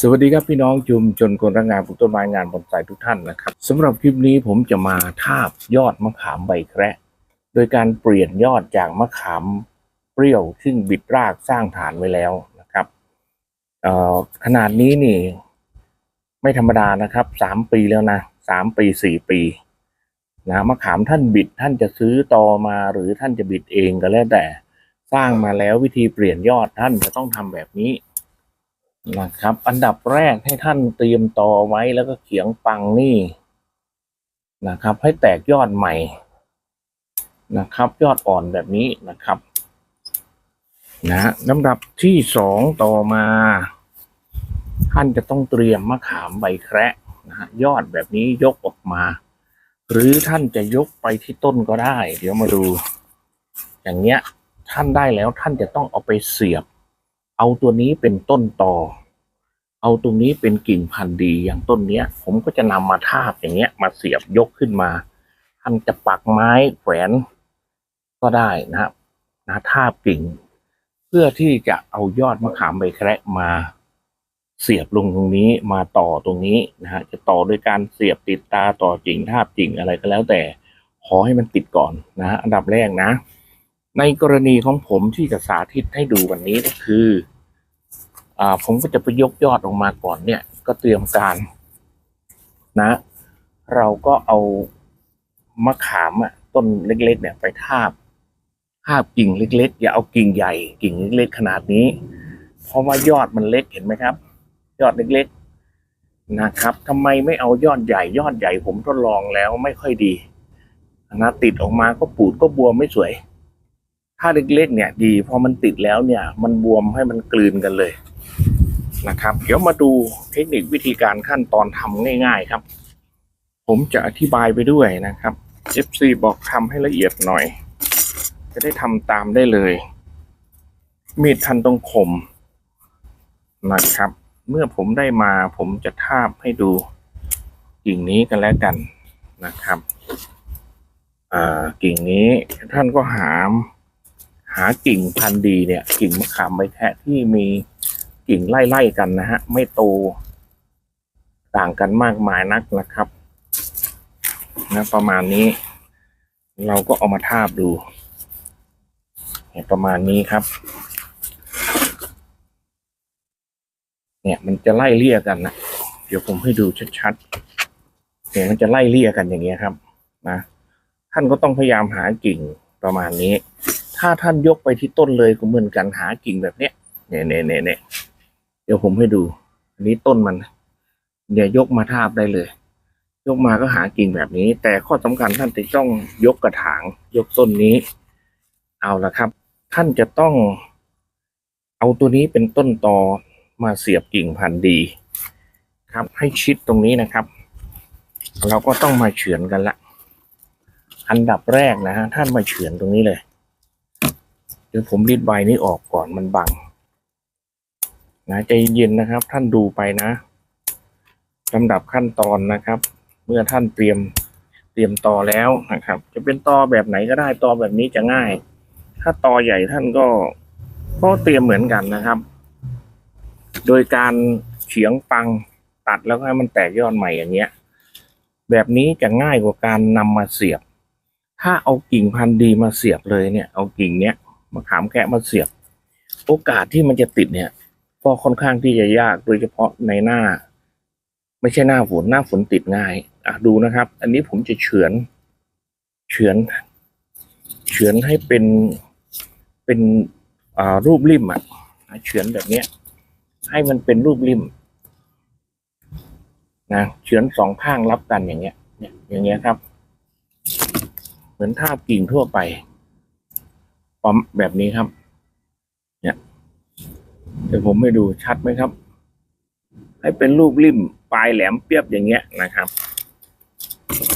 สวัสดีครับพี่น้องชุมชนคนรักงานปลูกต้นไม้งานบอนไซทุกท่านนะครับสำหรับคลิปนี้ผมจะมาทาบยอดมะขามใบแคระโดยการเปลี่ยนยอดจากมะขามเปรี้ยวซึ่งบิดรากสร้างฐานไว้แล้วนะครับขนาดนี้นี่ ไม่ธรรมดานะครับสามปีแล้วนะสามปีสี่ปีนะมะขามท่านบิดท่านจะซื้อตอมาหรือท่านจะบิดเองก็แล้วแต่ สร้างมาแล้ววิธีเปลี่ยนยอดท่านจะต้องทำแบบนี้ นะครับ อันดับแรกให้ท่านเตรียมตอไว้แล้วก็เขียงปังนี่นะครับ ให้แตกยอดใหม่นะครับ ยอดอ่อนแบบนี้นะครับนะลำดับที่สองต่อมา ท่านจะต้องเตรียมมะขามใบแคระนะฮะยอดแบบนี้ยกออกมา หรือท่านจะยกไปที่ต้นก็ได้ เดี๋ยวมาดู อย่างเงี้ยท่านได้แล้วท่านจะต้องเอาไปเสียบ เอาตัวนี้เป็นต้นตอเอาตรงนี้เป็นกิ่งพันธุ์ดีอย่างต้นเนี้ย ผมก็จะนำมาทาบอย่างเงี้ย มาเสียบยกขึ้นมา ท่านจะปักไม้แขวนก็ได้นะครับนะทาบกิ่ง เพื่อที่จะเอายอดมะขามใบแคระมาเสียบลงตรงนี้มาต่อตรงนี้นะฮะจะต่อโดยการเสียบติดตาต่อกิ่งทาบกิ่งอะไรก็แล้วแต่ขอให้มันติดก่อนนะฮะอันดับแรกนะ ในกรณีของผมที่จะสาธิตให้ดูวันนี้ก็คือ อ่าผมก็จะไปยกยอดออกมาก่อนเนี่ย ก็เตรียมการนะ เราก็เอามะขามอะต้นเล็ก ๆ เนี่ยไปทาบทาบกิ่งเล็ก ๆ อย่าเอากิ่งใหญ่ กิ่งเล็กๆขนาดนี้ เพราะว่ายอดมันเล็กเห็นไหมครับ ยอดเล็กๆนะครับทำไมไม่เอายอดใหญ่ ยอดใหญ่ผมทดลองแล้วไม่ค่อยดีนะติดออกมาก็ปูดก็บวมไม่สวย ถ้าเล็กๆเนี่ย ดีพอมันติดแล้วเนี่ย มันบวมให้มันกลืนกันเลย นะครับ เดี๋ยวมาดูเทคนิควิธีการขั้นตอนทำง่าย ๆครับ ผมจะอธิบายไปด้วยนะครับ FC บอกทำให้ละเอียดหน่อย จะได้ทำตามได้เลย มีดทันตรงคมนะครับ เมื่อผมได้มาผมจะทาบให้ดูกิ่งนี้กันแล้วกันนะครับกิ่งนี้ท่านก็หาหากิ่งพันธุ์ดีเนี่ย กิ่งมะขามใบแคะที่มี กิ่งไล่ๆกันนะฮะ ไม่โตต่างกันมากมายนักนะครับ นะประมาณนี้ เราก็เอามาทาบดูเนี่ยประมาณนี้ครับ เนี่ยมันจะไล่เลี่ยกันนะเดี๋ยวผมให้ดูชัดๆเนี่ยมันจะไล่เลี่ยกันอย่างเงี้ยครับนะท่านก็ต้องพยายามหากิ่งประมาณนี้ ถ้าท่านยกไปที่ต้นเลยก็เหมือนกันหากิ่งแบบเนี้ยเนี่ยเนี่ยเนี่ย เดี๋ยวผมให้ดู อันนี้ต้นมันเดี๋ยวยกมาทาบได้เลย ยกมาก็หากิ่งแบบนี้ แต่ข้อสำคัญท่านจะต้องยกกระถาง ยกต้นนี้ เอาละครับ ท่านจะต้อง เอาตัวนี้เป็นต้นตอมาเสียบกิ่งพันธุ์ดี ครับให้ชิดตรงนี้นะครับ เราก็ต้องมาเฉือนกันละ อันดับแรกนะฮะท่านมาเฉือนตรงนี้เลยเดี๋ยวผมรีดใบนี้ออกก่อนมันบัง นะใจเย็นนะครับ ท่านดูไปนะลำดับขั้นตอนนะครับ เมื่อท่านเตรียมเตรียมตอแล้วนะครับ จะเป็นตอแบบไหนก็ได้ตอแบบนี้จะง่าย ถ้าตอใหญ่ท่านก็ก็เตรียมเหมือนกันนะครับ โดยการเฉียงปังตัดแล้วให้มันแตกยอดใหม่อย่างเงี้ย แบบนี้จะง่ายกว่าการนำมาเสียบ ถ้าเอากิ่งพันธุ์ดีมาเสียบเลยเนี่ย เอากิ่งเนี้ยมาขามแกะมาเสียบ โอกาสที่มันจะติดเนี่ย ก็ค่อนข้างที่จะยากโดยเฉพาะในหน้า ไม่ใช่หน้าฝนหน้าฝนติดง่ายอะดูนะครับ อันนี้ผมจะเฉือนเฉือนเฉือนให้เป็นเป็นอ่ารูปริมอะเฉือนแบบเนี้ย ให้มันเป็นรูปริมนะเฉือนสองข้างรับกันอย่างเงี้ยเนี่ยอย่างเงี้ยครับ เหมือนท่ากิ่งทั่วไปปั๊มแบบนี้ครับ เดี๋ยวผมให้ดูชัดไหมครับ ให้เป็นรูปริมปลายแหลมเปียบอย่างเงี้ยนะครับ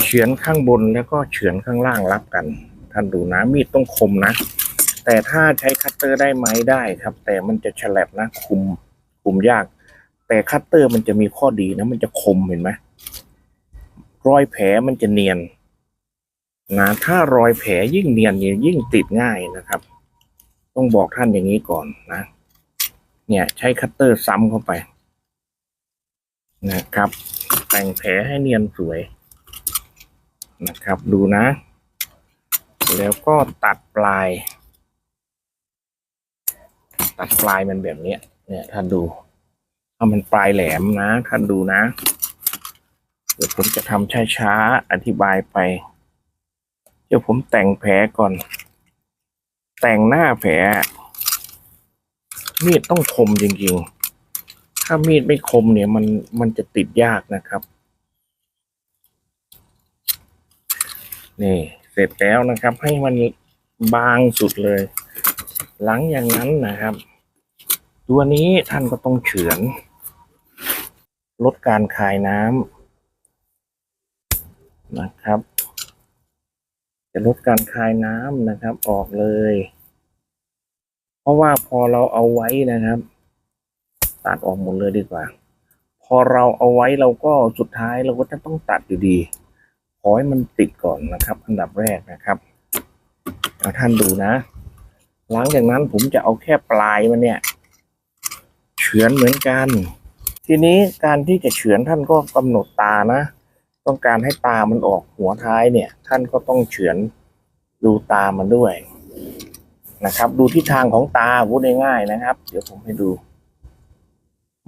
เฉือนข้างบนแล้วก็เฉือนข้างล่างรับกัน ท่านดูนะมีดต้องคมนะ แต่ถ้าใช้คัตเตอร์ได้ไหมได้ครับ แต่มันจะฉลับนะคุมคุมยาก แต่คัตเตอร์มันจะมีข้อดีนะ มันจะคมเห็นไหมรอยแผลมันจะเนียนนะถ้ารอยแผลยิ่งเนียนยิ่งติดง่ายนะครับ ต้องบอกท่านอย่างนี้ก่อนนะ เนี่ยใช้คัตเตอร์ซ้ำเข้าไป นะครับ แต่งแผลให้เนียนสวย นะครับดูนะ แล้วก็ตัดปลาย ตัดปลายมันแบบนี้เนี่ยท่านดูถ้ามันปลายแหลมนะท่านดูนะเดี๋ยวผมจะทำช้าๆอธิบายไปเดี๋ยวผมแต่งแผลก่อน แต่งหน้าแผล มีดต้องคมจริงๆ ถ้ามีดไม่คมเนี่ยมันมันจะติดยากนะครับ นี่ เสร็จแล้วนะครับ ให้มันบางสุดเลย หลังอย่างนั้นนะครับ ตัวนี้ท่านก็ต้องเฉือน ลดการคายน้ำนะครับ จะลดการคายน้ำนะครับ ออกเลย ราะว่าพอเราเอาไว้นะครับตัดออกหมดเลยดีกว่า พอเราเอาไว้เราก็สุดท้ายเราก็จะต้องตัดอยู่ดีขอให้มันติดก่อนนะครับ อันดับแรกนะครับเอาท่านดูนะ หลังจากนั้นผมจะเอาแค่ปลายมันเนี่ยเฉือนเหมือนกัน ทีนี้การที่จะเฉือนท่านก็กำหนดตานะ ต้องการให้ตามันออกหัวท้ายเนี่ย ท่านก็ต้องเฉือนดูตามันด้วย นะครับ ดูทิศทางของตาพูดง่ายๆนะครับ เดี๋ยวผมให้ดู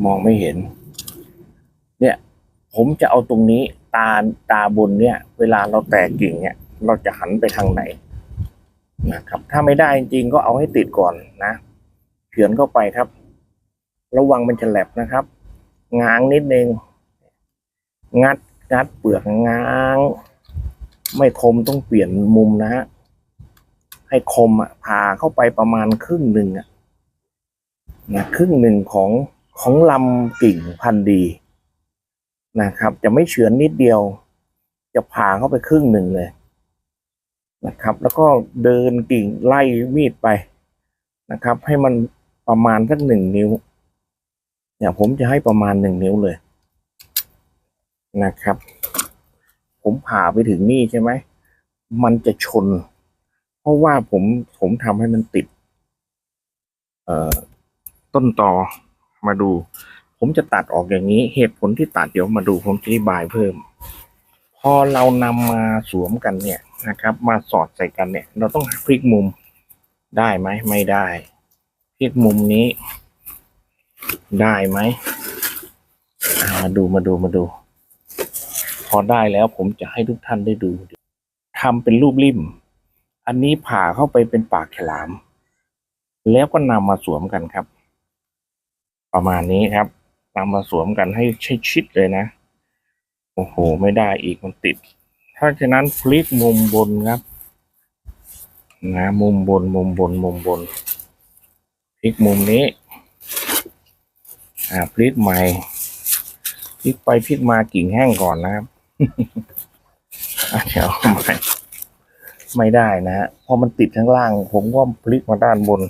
มองไม่เห็น เนี่ย ผมจะเอาตรงนี้ ตาตาบนเนี่ย เวลาเราแตกกิ่งเนี่ย เราจะหันไปทางไหนนะครับ ถ้าไม่ได้จริงๆก็เอาให้ติดก่อนนะเฉือนเข้าไปครับ ระวังมันจะแหลบนะครับ ง้างนิดนึง งัดงัดเปลือกง้าง ไม่คมต้องเปลี่ยนมุมนะฮะ ให้คมอะผ่าเข้าไปประมาณครึ่งหนึ่งอะนะครึ่งหนึ่งของของลำกิ่งพันธุ์ดีนะครับ จะไม่เฉือนนิดเดียว จะผ่าเข้าไปครึ่งหนึ่งเลยนะครับ แล้วก็เดินกิ่งไล่มีดไปนะครับ ให้มันประมาณสักหนึ่งนิ้วเนี่ยผมจะให้ประมาณหนึ่งนิ้วเลยนะครับ ผมผ่าไปถึงนี่ใช่ไหม มันจะชน ราะว่าผมผมทำให้มันติด เอ่อ ต้นตอมาดู ผมจะตัดออกอย่างนี้ เหตุผลที่ตัดเดี๋ยวมาดูผมอธิบายเพิ่ม พอเรานำมาสวมกันเนี่ยนะครับ มาสอดใส่กันเนี่ย เราต้องพลิกมุมได้ไหมไม่ได้พลิกมุมนี้ ได้ไหมมาดูมาดูมาดู พอได้แล้วผมจะให้ทุกท่านได้ดูทำเป็นรูปริม อันนี้ผ่าเข้าไปเป็นปากฉลาม แล้วก็นำมาสวมกันครับ ประมาณนี้ครับนำมาสวมกันให้ชิดเลยนะ โอ้โห ไม่ได้อีกมันติด ถ้าฉะนั้นพลิกมุมบนครับนะมุมบนมุมบนมุมบนพลิกมุมนี้ อ่าพลิกใหม่พลิกไปพลิกมากิ่งแห้งก่อนนะครับเดี๋ยวใหม่ ไม่ได้นะฮะเพราะมันติดข้างล่าง ผมก็พลิกมาด้านบน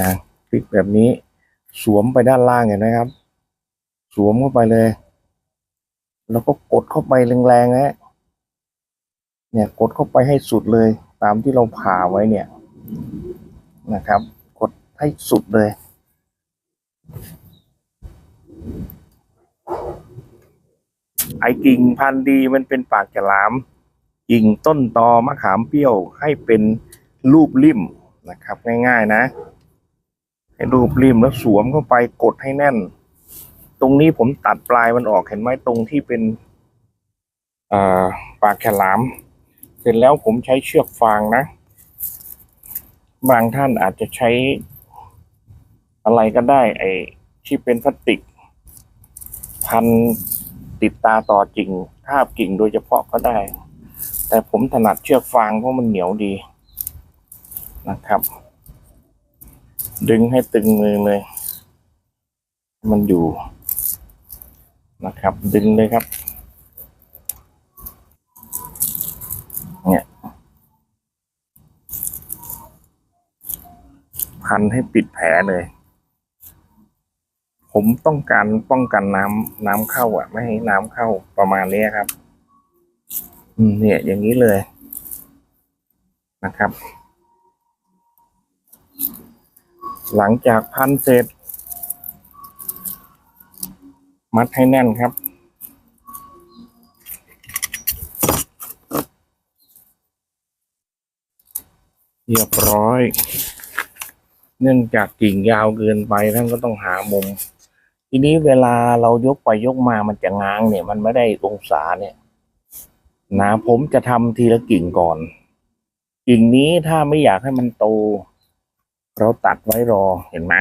นะพลิกแบบนี้ สวมไปด้านล่างเห็นไหมครับ สวมเข้าไปเลย แล้วก็กดเข้าไปแรงๆนะเนี่ยกดเข้าไปให้สุดเลย ตามที่เราผ่าไว้เนี่ยนะครับ กดให้สุดเลย ไอ้กิ่งพันธุ์ดีมันเป็นปากฉลาม กิ่งต้นตอมะขามเปรี้ยวให้เป็นรูปริมนะครับ ง่ายๆนะ ให้รูปริมแล้วสวมเข้าไปกดให้แน่น ตรงนี้ผมตัดปลายมันออกเห็นไหมตรงที่เป็นปากฉลาม เสร็จแล้วผมใช้เชือกฟางนะ บางท่านอาจจะใช้อะไรก็ได้ ไอ้ที่เป็นพลาสติก พัน ติดตาต่อกิ่งทาบกิ่งโดยเฉพาะก็ได้ แต่ผมถนัดเชือกฟางเพราะมันเหนียวดีนะครับ ดึงให้ตึงมือเลย มันอยู่นะครับ ดึงเลยครับ เนี่ยพันให้ปิดแผลเลย ผมต้องการป้องกันน้ำน้ำเข้าอะ ไม่ให้น้ำเข้าประมาณนี้ครับ อืมเนี่ย อย่างนี้เลยนะครับ หลังจากพันเสร็จ มัดให้แน่นครับเรียบร้อย เนื่องจากกิ่งยาวเกินไปท่านก็ต้องหามุม ทีนี้เวลาเรายกไปยกมามันจะง้างเนี่ย มันไม่ได้องศาเนี่ยนะผมจะทำทีละกิ่งก่อนกิ่งนี้ถ้าไม่อยากให้มันโต เราตัดไว้รอเห็นไหม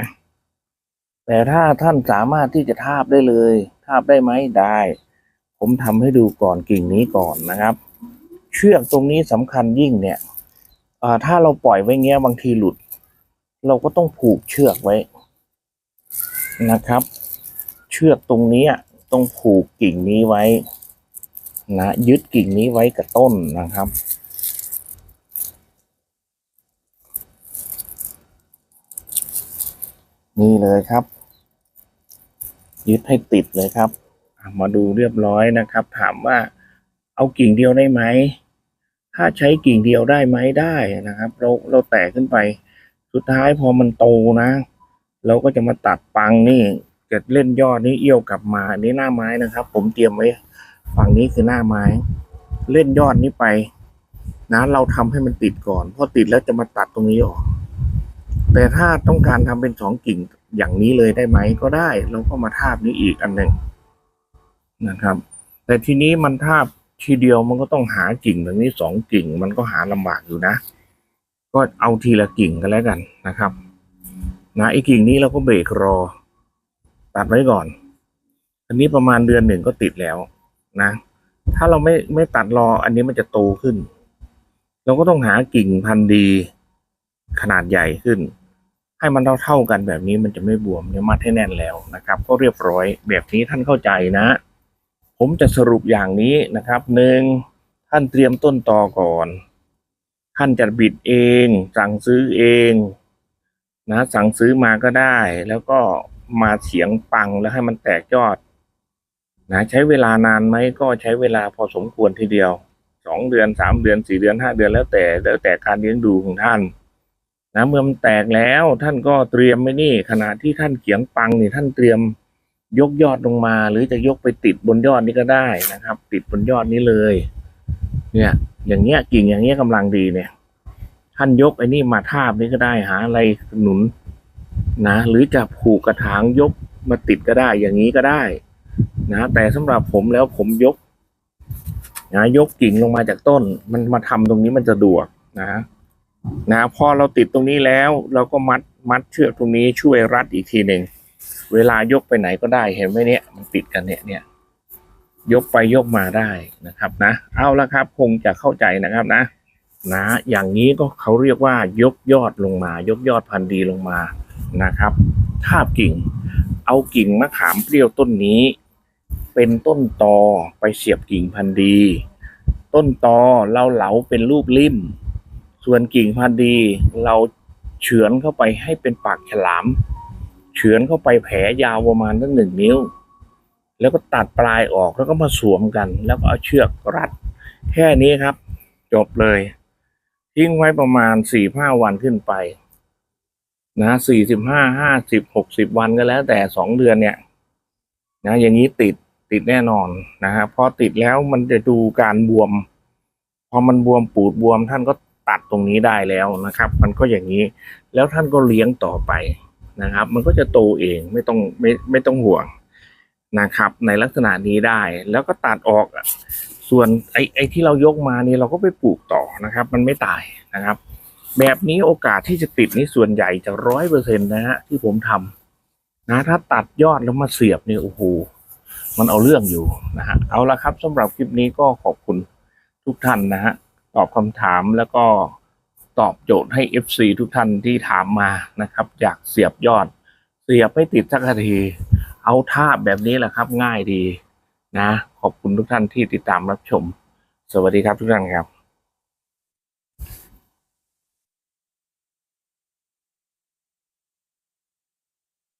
แต่ถ้าท่านสามารถที่จะทาบได้เลย ทาบได้ไหมได้ ผมทำให้ดูก่อนกิ่งนี้ก่อนนะครับ เชือกตรงนี้สำคัญยิ่งเนี่ยถ้าเราปล่อยไว้เงี้ยบางทีหลุด เราก็ต้องผูกเชือกไว้นะครับ เชือกตรงนี้ต้องผูกกิ่งนี้ไว้นะยึดกิ่งนี้ไว้กับต้นนะครับ นี่เลยครับ ยึดให้ติดเลยครับ มาดูเรียบร้อยนะครับ ถามว่าเอากิ่งเดียวได้ไหม ถ้าใช้กิ่งเดียวได้ไหมได้นะครับ เราเราแตกขึ้นไป สุดท้ายพอมันโตนะ เราก็จะมาตัดปังนี่ จะเล่นยอดนี่เอี้ยวกลับมาอันนี้หน้าไม้นะครับ ผมเตรียมไว้ฝั่งนี้คือหน้าไม้ เล่นยอดนี้ไป นะ เราทำให้มันติดก่อนพอติดแล้วจะมาตัดตรงนี้ออก แต่ถ้าต้องการทำเป็นสองกิ่งอย่างนี้เลยได้ไหมก็ได้ เราก็มาทาบนี้อีกอันหนึ่งนะครับ แต่ทีนี้มันทาบทีเดียวมันก็ต้องหากิ่งแบบนี้สองกิ่ง มันก็หาลำบากอยู่นะ ก็เอาทีละกิ่งกันแล้วกันนะครับ นะไอ้กิ่งนี้เราก็เบรกรอ ตัดไว้ก่อน อันนี้ประมาณเดือนหนึ่งก็ติดแล้วนะ ถ้าเราไม่ไม่ตัดรออันนี้มันจะโตขึ้น เราก็ต้องหากิ่งพันธุ์ดีขนาดใหญ่ขึ้น ให้มันเท่าเท่ากันแบบนี้มันจะไม่บวมเนี่ยมัดให้แน่นแล้วนะครับ ก็เรียบร้อยแบบนี้ท่านเข้าใจนะ ผมจะสรุปอย่างนี้นะครับหนึ่งท่านเตรียมต้นตอก่อน ท่านจะบิดเอง สั่งซื้อเอง นะ สั่งซื้อมาก็ได้ แล้วก็ มาเฉียงปังแล้วให้มันแตกยอด นะใช้เวลานานไหมก็ใช้เวลาพอสมควรทีเดียวสองเดือนสามเดือนสี่เดือนห้าเดือนแล้วแต่แล้วแต่การเลี้ยงดูของท่าน นะเมื่อมันแตกแล้วท่านก็เตรียมไว้นี่ขณะที่ท่านเขียงปังนี่ท่านเตรียมยกยอดลงมา หรือจะยกไปติดบนยอดนี้ก็ได้นะครับ ติดบนยอดนี้เลย เนี่ย อย่างเงี้ยกิ่งอย่างเงี้ยกำลังดีเนี่ย ท่านยกไอ้นี่มาทาบนี่ก็ได้หาอะไรหนุน นะหรือจะผูกกระถางยกมาติดก็ได้อย่างนี้ก็ได้นะแต่สำหรับผมแล้วผมยกนะยกกิ่งลงมาจากต้น มันมาทำตรงนี้มันจะดวกนะนะพอเราติดตรงนี้แล้ว เราก็มัดมัดเชือกตรงนี้ช่วยรัดอีกทีหนึ่งเวลายกไปไหนก็ได้เห็นไหมเนี่ยมันติดกันเนี่ยเนี่ยยกไปยกมาได้นะครับนะ เอาละครับคงจะเข้าใจนะครับนะ นะ อย่างนี้ก็เขาเรียกว่ายกยอดลงมา ยกยอดพันธุ์ดีลงมา นะครับทาบกิ่ง เอากิ่งมะขามเปรี้ยวต้นนี้ เป็นต้นตอไปเสียบกิ่งพันธุ์ดี ต้นตอเราเหลาเป็นรูปลิ่ม ส่วนกิ่งพันธุ์ดี เราเฉือนเข้าไปให้เป็นปากฉลาม เฉือนเข้าไปแผลยาวประมาณตั้งหนึ่งนิ้ว แล้วก็ตัดปลายออกแล้วก็มาสวมกัน แล้วก็เอาเชือกรัด แค่นี้ครับ จบเลย ทิ้งไว้ประมาณสี่ห้าวันขึ้นไป นะสี่สิบห้าห้าสิบหกสิบวันก็แล้ว แต่สองเดือนเนี่ย นะ อย่างนี้ติดติดแน่นอนนะฮะพอติดแล้วมันจะดูการบวม พอมันบวมปูดบวมท่านก็ตัดตรงนี้ได้แล้วนะครับ มันก็อย่างนี้ แล้วท่านก็เลี้ยงต่อไปนะครับ มันก็จะโตเองไม่ต้องไม่ไม่ต้องห่วงนะครับ ในลักษณะนี้ได้แล้วก็ตัดออกส่วนไอ้ไอ้ที่เรายกมานี่เราก็ไปปลูกต่อนะครับ มันไม่ตายนะครับ แบบนี้โอกาสที่จะติดนี่ส่วนใหญ่จะร้อยเปอร์เซ็นต์นะฮะที่ผมทำนะ ถ้าตัดยอดแล้วมาเสียบเนี่ยโอ้โหมันเอาเรื่องอยู่นะฮะเอาละครับสำหรับคลิปนี้ก็ขอบคุณทุกท่านนะฮะตอบคำถามแล้วก็ตอบโจทย์ให้ FC ทุกท่านที่ถามมานะครับ อยากเสียบยอด เสียบไม่ติดสักทีเอาท่าแบบนี้แหละครับง่ายดีนะ ขอบคุณทุกท่านที่ติดตามรับชม สวัสดีครับทุกท่านครับ